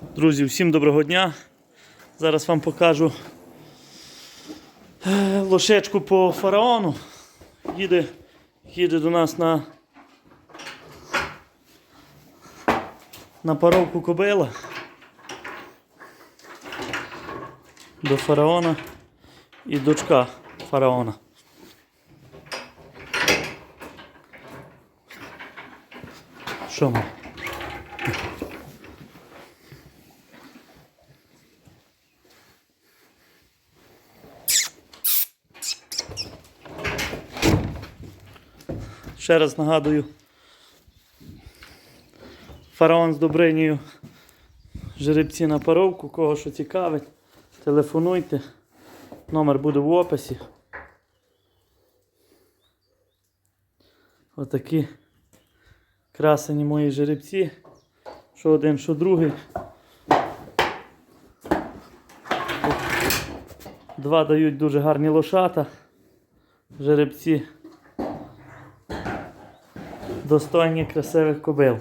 Друзі, всім доброго дня. Зараз вам покажу е, лошечку по фараону. Їде, їде до нас на, на паровку кобила. До фараона і дочка фараона. Що ми? Ще раз нагадую. Фараон з Добринею. Жеребці на паровку, кого що цікавить, телефонуйте. Номер буде в описі. Отакі красені мої жеребці. Що один, що другий. Два дають дуже гарні лошата. Жеребці достойні красивих кобил.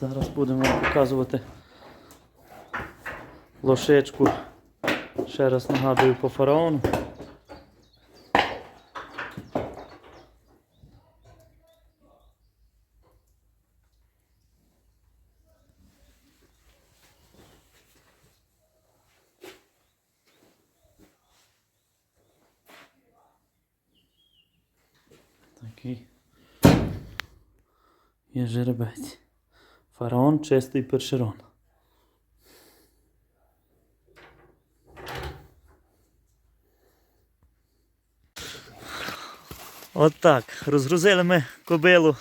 Зараз будемо показувати лошечку. Ще раз нагадую по фараону. Такий є жеребець. Фараон чистий першерон. От. Розгрузили ми кобилу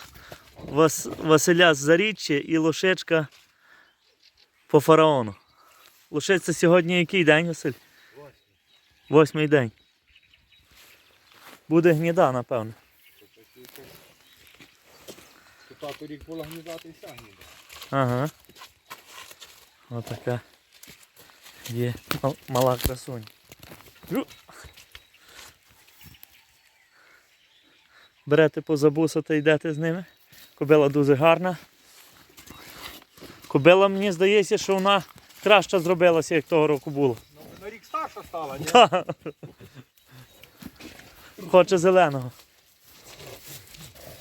Вас... Василя з Заріччя і лошечка по фараону. Лошиця сьогодні який день, Василь? Восьмий Восьмий день. Буде гніда, напевно. Тато рік була гнідати і вся гніда. Ага. Отака. Є мала красунь. Берете по забусу та йдете з ними. Кобила дуже гарна. Кобила, мені здається, що вона краще зробилася, як того року було. Ну, на рік старша стала, ні? Та. Хоче зеленого.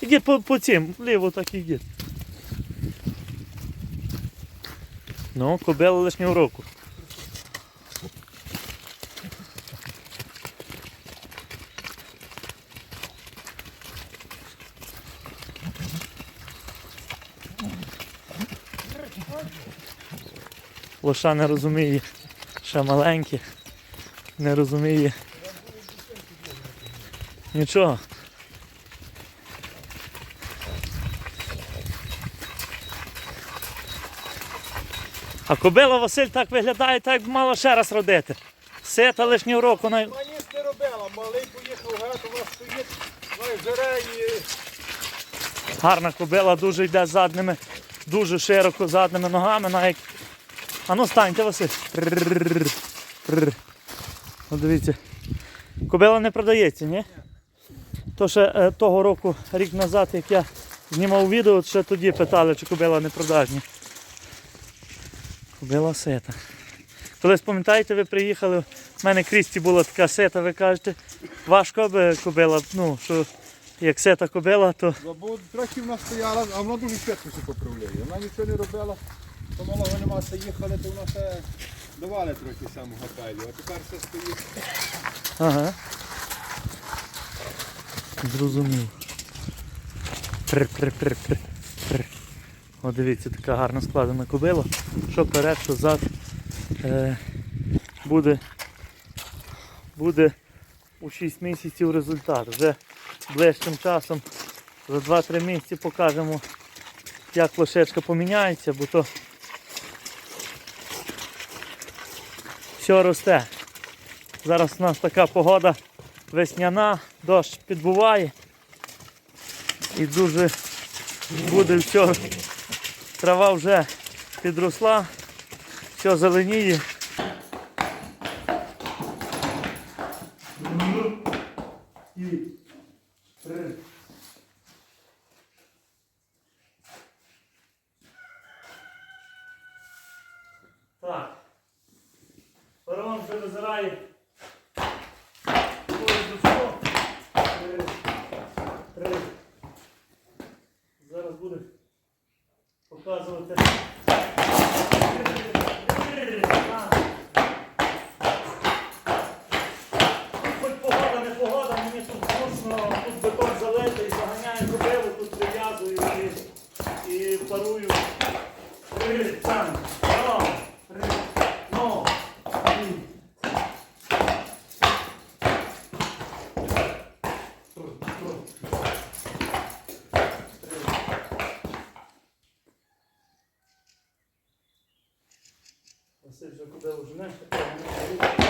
Іди по, по цим, ліво так іди. Ну, кобила лишнього року. Лоша не розуміє, ще маленьке, не розуміє. Нічого. А кобила Василь так виглядає, так як мала ще раз родити. Сита лишнього року. На... Ніс не робила, малий поїхав геть, у нас стоїть, жере і Гарна кобила, дуже йде задними, дуже широко задними ногами. Навіть... А ну станьте, Василь. Дивіться. Кобила не продається, ні? То ще е, того року, рік назад, як я знімав відео, ще тоді питали, чи кобила не продажні. Кобила сета. Колись пам'ятаєте, ви приїхали, в мене Крісті була така сета, ви кажете, важко би кобила, ну, що як сета кобила, то Бо трохи вона стояла, а вона дуже швидко все поправляє. Вона нічого не робила, то малого нема все їхали, то вона все давали трохи самого пелю. А тепер все стоїть. Ага. Зрозумів. Пр-пр-пр-пр. Пр. О, дивіться, така гарно складена кобила. Що перед, що зад. Е, буде, буде у 6 місяців результат. Вже ближчим часом за 2-3 місяці покажемо, як лошечка поміняється, бо то все росте. Зараз у нас така погода весняна, дощ підбуває і дуже буде все. Трава вже підросла, все зеленіє. Василь вже куди вже не.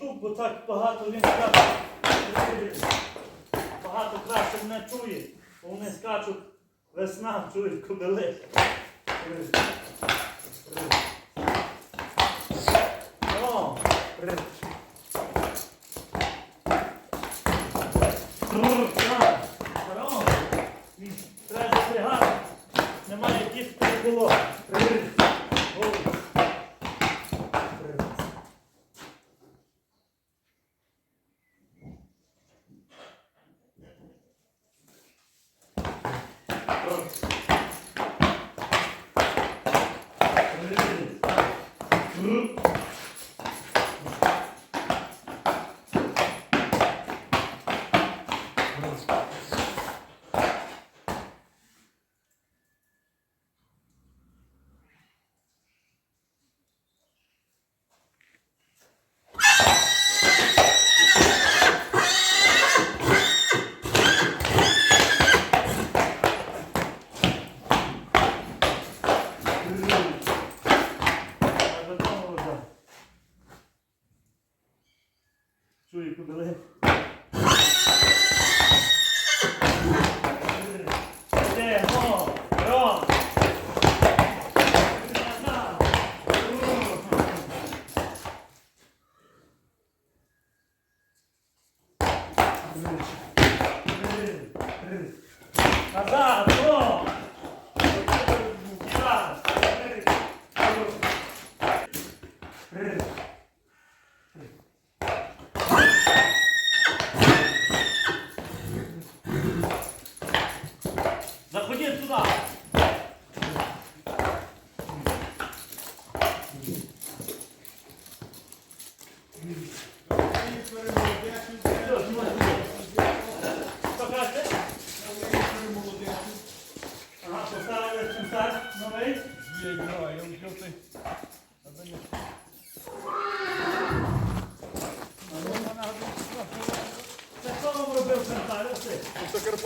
штук, бо так багато він скаче. Багато краще мене чує, бо вони скачуть весна, чують кобили. О! Obrigado. Назад!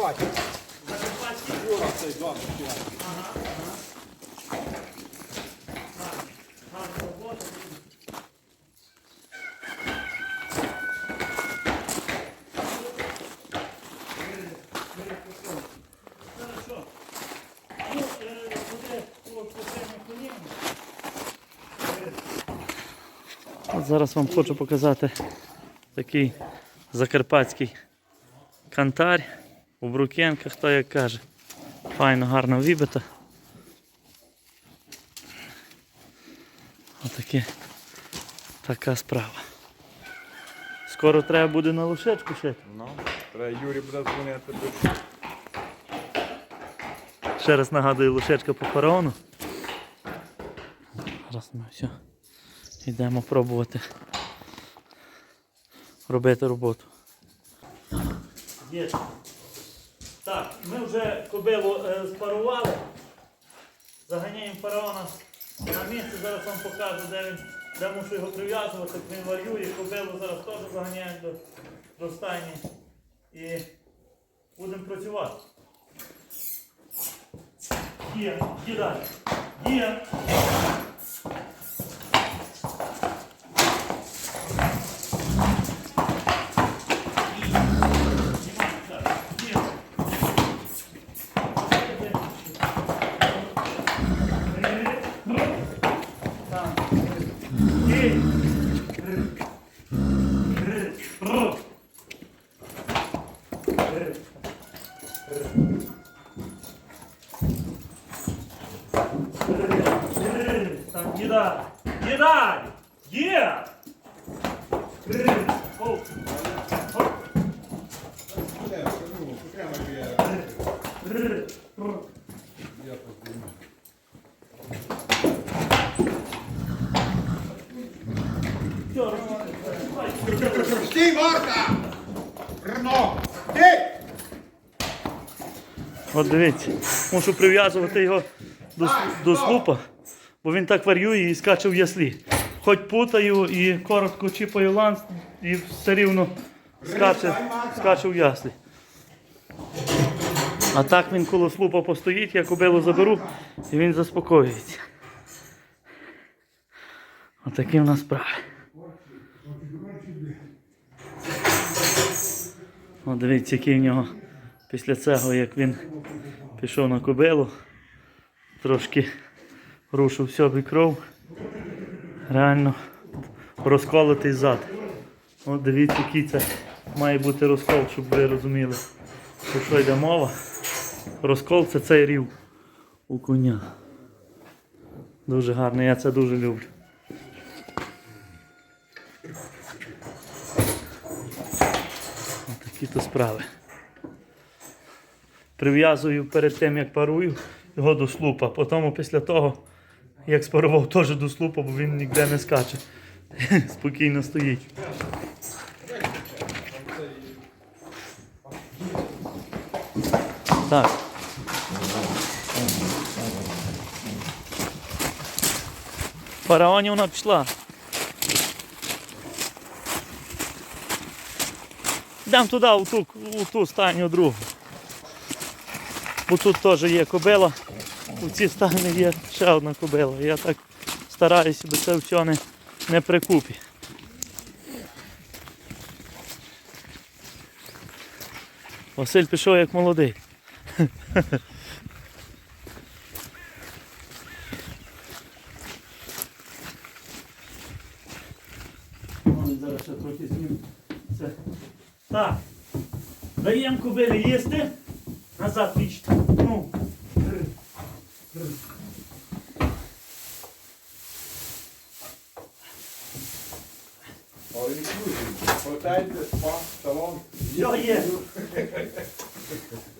Закарпаття. Закарпатський город цей дом. От Зараз вам хочу показати такий закарпатський кантар. У Брукенках, то як каже. Файно, гарно вибита. Отаке така справа. Скоро треба буде на лошечку шити. Ну, треба Юрі буде дзвонити. Ще раз нагадую лошечка по фараону. Зараз ми все йдемо пробувати робити роботу. Є. Ми вже кобилу е, спарували. Заганяємо фараона на місце, зараз вам покажу, де він, де мушу його прив'язувати, він варює, кобилу зараз теж заганяємо до, до стайні і будемо працювати. Є, є далі. Є. Так, не дай. Не дай. Є. Оу. Оу. Стій, Марта! Рно! Ти! От дивіться, мушу прив'язувати його до, до слупа, бо він так варює і скаче в яслі. Хоч путаю і коротко чіпаю ланц, і все рівно скаче, скаче в яслі. А так він коло слупа постоїть, я кобилу заберу і він заспокоюється. Отакі в нас справи. О, дивіться, який в нього після цього, як він пішов на кобилу, трошки рушив собі кров. Реально розколотий зад. От дивіться, який це має бути розкол, щоб ви розуміли, про що йде мова. Розкол це цей рів у коня. Дуже гарно, я це дуже люблю. Такі то справи. Прив'язую перед тим, як парую його до слупа. Потім після того, як спарував, теж до слупа, бо він ніде не скаче. Спокійно стоїть. Так. Фараонівна пішла. Йдемо туди, у ту, у ту стайню другу. Бо тут теж є кобила. У цій стайні є ще одна кобила. Я так стараюся, бо це все не, не при. Василь пішов як молодий. Зараз ще трохи зніму. Це. Так. Даємо кобилі їсти. Назад вічно. Ну. Хватайте, спа, салон. Все є.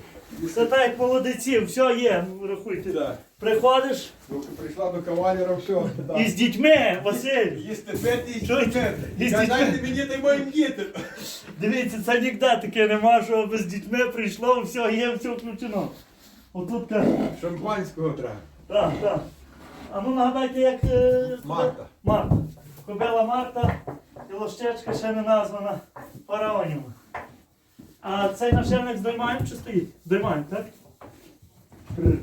Все так як молодиці, все є. Рахуйте. Да. Приходиш Ну, Прийшла до кавалера, все. да. і з дітьми, Василь. Їсти пити і Чуєте? пити. І з дітьми. дайте мені та й моїм дітям. Дивіться, це ніде таке нема, що без дітьми прийшло, все є, все включено. Отут так, Шампанського треба. так, так. А ну нагадайте, як. е, Марта. Марта. Кобила Марта і лощечка ще не названа фараонівна. А цей нашельник здоймаємо чи стоїть? Здоймаємо, так? Пр.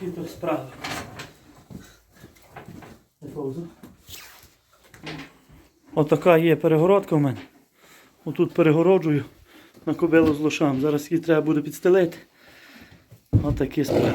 Такі справи. Отака є перегородка в мене. Отут перегороджую на кобилу з лошам. Зараз її треба буде підстелити. Отакі справи.